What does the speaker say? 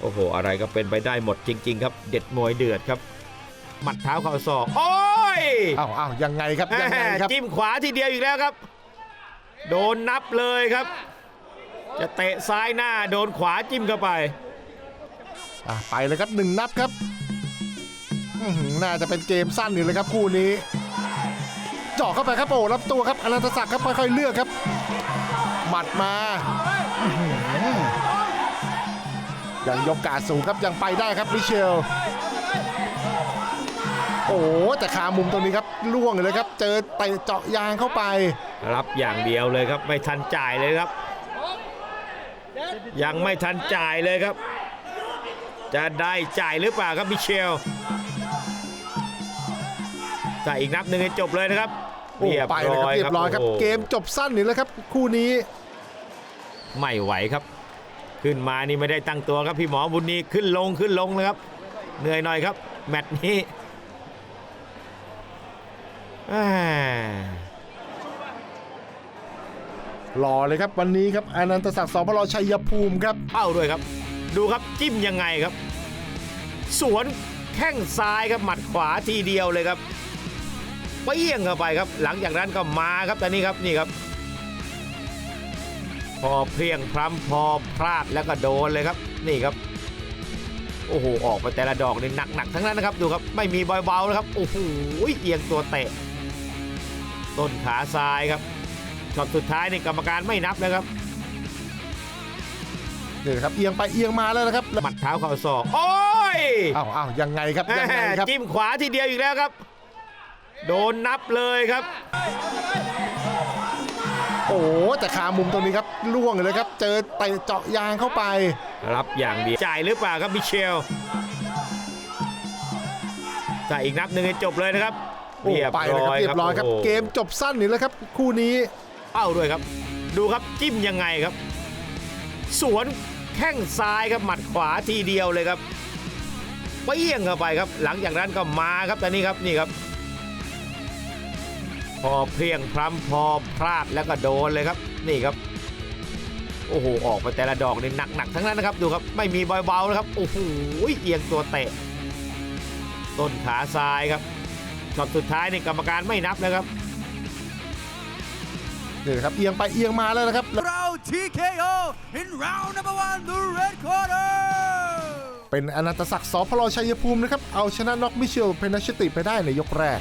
โอ้โห อะไรก็เป็นไปได้หมดจริง ๆ ครับ เด็ดมวยเดือดครับ หมัดเท้าเข่าศอก โอ้ยอ้าวอ้าวยังไงครับยังไงครับจิ้มขวาทีเดียวอีกแล้วครับ โดนนับเลยครับ จะเตะซ้ายหน้าโดนขวาจิ้มเข้าไปอะไปเลยครับหนึ่งนับครับอื้อหือน่าจะเป็นเกมสั้นอยู่เลยครับคู่นี้เจาะเข้าไปครับโอ้รับตัวครับอนันตศักดิ์ครับค่อยๆเลือกครับ หมัดมาอื้อหือ ยังยกกาดสูงครับยังไปได้ครับมิเชล โอ้โหแต่ขามุมตรงนี้ครับล่วงเลยครับ เจอเตะเจาะยางเข้าไป รับอย่างเดียวเลยครับไม่ทันจ่ายเลยครับ ยังไม่ทันจ่ายเลยครับ จะได้จ่ายหรือเปล่าครับมิเชลถ้าอีกนับหนึ่งให้จบเลยนะครับโอ้ไปเลยครับเรียบร้อยครับโโหเกมจบสั้นนี่แหละครับ คู่นี้ ไม่ไหวครับ ขึ้นมานี่ไม่ได้ตั้งตัวครับพี่หมอบุญนีขึ้นลงขึ้นลงเลยครับ เหนื่อยหน่อยครับ แมตช์นี้อ่ารอเลยครับวันนี้ครับอนันตศักดิ์สพลชัยภูมิครับเข้าด้วยครับ ดูครับจิ้มยังไงครับ สวนแข้งซ้ายครับหมัดขวาทีเดียวเลยครับเปี้ยงเข้าไปครับ หลังจากนั้นก็มาครับตอนนี้ครับนี่ครับ พอเพลียงพล้ำพอพลาดแล้วก็โดนเลยครับ นี่ครับ โอ้โห ออกไปแต่ละดอกนี่หนักๆทั้งนั้นนะครับ ดูครับ ไม่มีเบาๆนะครับ โอ้โห เอียงตัวเตะ ต้นขาซ้ายครับ ช็อตสุดท้ายนี่กรรมการไม่นับนะครับนี่นะครับ เอียงไปเอียงมาแล้วนะครับหมัดเท้าเข่าศอก โอ้ยอ้าวอ้าวยังไงครับ ยังไงครับ จิ้มขวาทีเดียวอีกแล้วครับ โดนนับเลยครับ โอ้โหแต่ขามุมตรงนี้ครับล่วงเลยครับ เจอเตะเจาะยางเข้าไป รับอย่างเดียวจ่ายหรือเปล่าครับมิเชลถ้าอีกนับหนึ่งให้จบเลยนะครับโอ้ไปเลยครับเรียบร้อยครับโโหเกมจบสั้นนี่แหละครับ คู่นี้เข้าด้วยครับ ดูครับจิ้มยังไงครับ สวนแข้งซ้ายครับหมัดขวาทีเดียวเลยครับเปี้ยงเข้าไปครับ หลังจากนั้นก็มาครับตอนนี้ครับนี่ครับ พอเพลียงพล้ำพอพลาดแล้วก็โดนเลยครับ นี่ครับ โอ้โห ออกไปแต่ละดอกนี่หนักๆทั้งนั้นนะครับ ดูครับ ไม่มีเบาๆนะครับ โอ้โห เอียงตัวเตะ ต้นขาซ้ายครับช็อตสุดท้ายนี่กรรมการไม่นับนะครับนี่นะครับ เอียงไปเอียงมาแล้วนะครับ Round TKO in round number one, the red corner. เป็นอนันตศักดิ์สพลชัยภูมินะครับ เอาชนะน็อกมิเชลเพนัชติไปได้ในยกแรก